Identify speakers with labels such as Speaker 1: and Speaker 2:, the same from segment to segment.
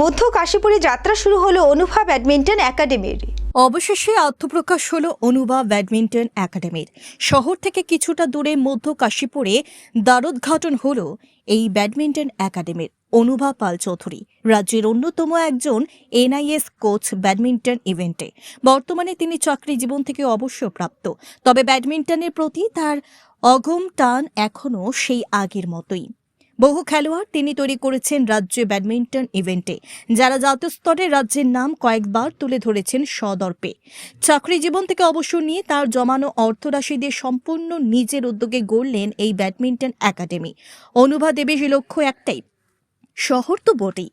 Speaker 1: মধ্য কাশীপুরে যাত্রা শুরু হলো অনুভা ব্যাডমিন্টন একাডেমির।
Speaker 2: অবশেষে আত্মপ্রকাশ হলো অনুভা ব্যাডমিন্টন একাডেমির। শহর থেকে কিছুটা দূরে মধ্য কাশীপুরে দ্বারোদ্ঘাটন হলো এই ব্যাডমিন্টন একাডেমির, অনুভা পাল চৌধুরী, রাজ্যের অন্যতম একজন এনআইএস কোচ ব্যাডমিন্টন ইভেন্টে। বর্তমানে তিনি চাকরি জীবন থেকে অবসরপ্রাপ্ত তবে ব্যাডমিন্টনের প্রতি তার অগম টান এখনও সেই আগের মতোই। বহু খেলোয়াড় তিনি তৈরি করেছেন রাজ্যে ব্যাডমিন্টন ইভেন্টে, যারা জাতীয় স্তরে রাজ্যের নাম কয়েকবার তুলে ধরেছেন সদর্পে। চাকরি জীবন থেকে অবসর নিয়ে তার জমানো অর্থরাশি দিয়ে সম্পূর্ণ নিজের উদ্যোগে গড়লেন এই ব্যাডমিন্টন একাডেমি। অনুভা দেবের লক্ষ্য একটাই, শহর তো বটেই।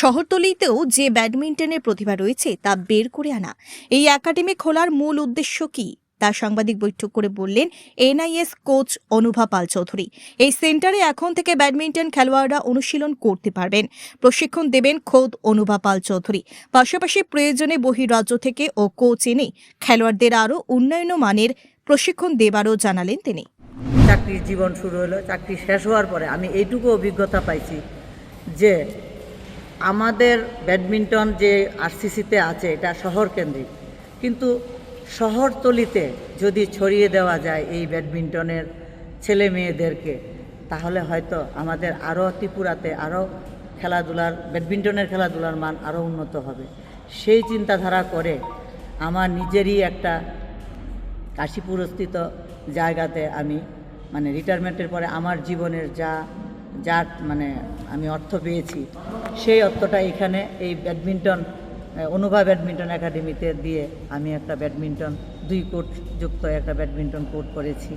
Speaker 2: শহরতলিতেও যে ব্যাডমিন্টনের প্রতিভা রয়েছে তা বের করে আনা। এই একাডেমি খোলার মূল উদ্দেশ্য কি? তা সাংবাদিক বৈঠক করে বললেন, এনআইএস কোচ অনুভা পাল চৌধুরী, এই সেন্টারে এখন থেকে ব্যাডমিন্টন খেলোয়াড়রা অনুশীলন করতে পারবেন। প্রশিক্ষণ দেবেন খোদ অনুভা পাল চৌধুরী। পাশাপাশি প্রয়োজনে বহিরাজ্য থেকে ও কোচ এনে খেলোয়াড়দের আরও উন্নয়ন মানের প্রশিক্ষণ দেবারও জানালেন তিনি।
Speaker 3: চাকরির জীবন শুরু হলো, চাকরি শেষ হওয়ার পরে আমি এইটুকু অভিজ্ঞতা পাইছি যে আমাদের ব্যাডমিন্টন যে আরসিসিতে আছে এটা শহর কেন্দ্রিক কিন্তু শহরতলিতে যদি ছড়িয়ে দেওয়া যায় এই ব্যাডমিন্টনের ছেলে মেয়েদেরকে তাহলে হয়তো আমাদের আরও ত্রিপুরাতে আরও খেলাধুলার, ব্যাডমিন্টনের খেলাধুলার মান আরও উন্নত হবে। সেই চিন্তাধারা করে আমার নিজেরই একটা কাশীপুরস্থিত জায়গাতে আমি মানে রিটায়ারমেন্টের পরে আমার জীবনের যা যা মানে আমি অর্থ পেয়েছি, সেই অর্থটা এখানে এই ব্যাডমিন্টন অনুভা ব্যাডমিন্টন একাডেমিতে দিয়ে আমি একটা ব্যাডমিন্টন দুই কোর্ট যুক্ত একটা ব্যাডমিন্টন কোর্ট করেছি।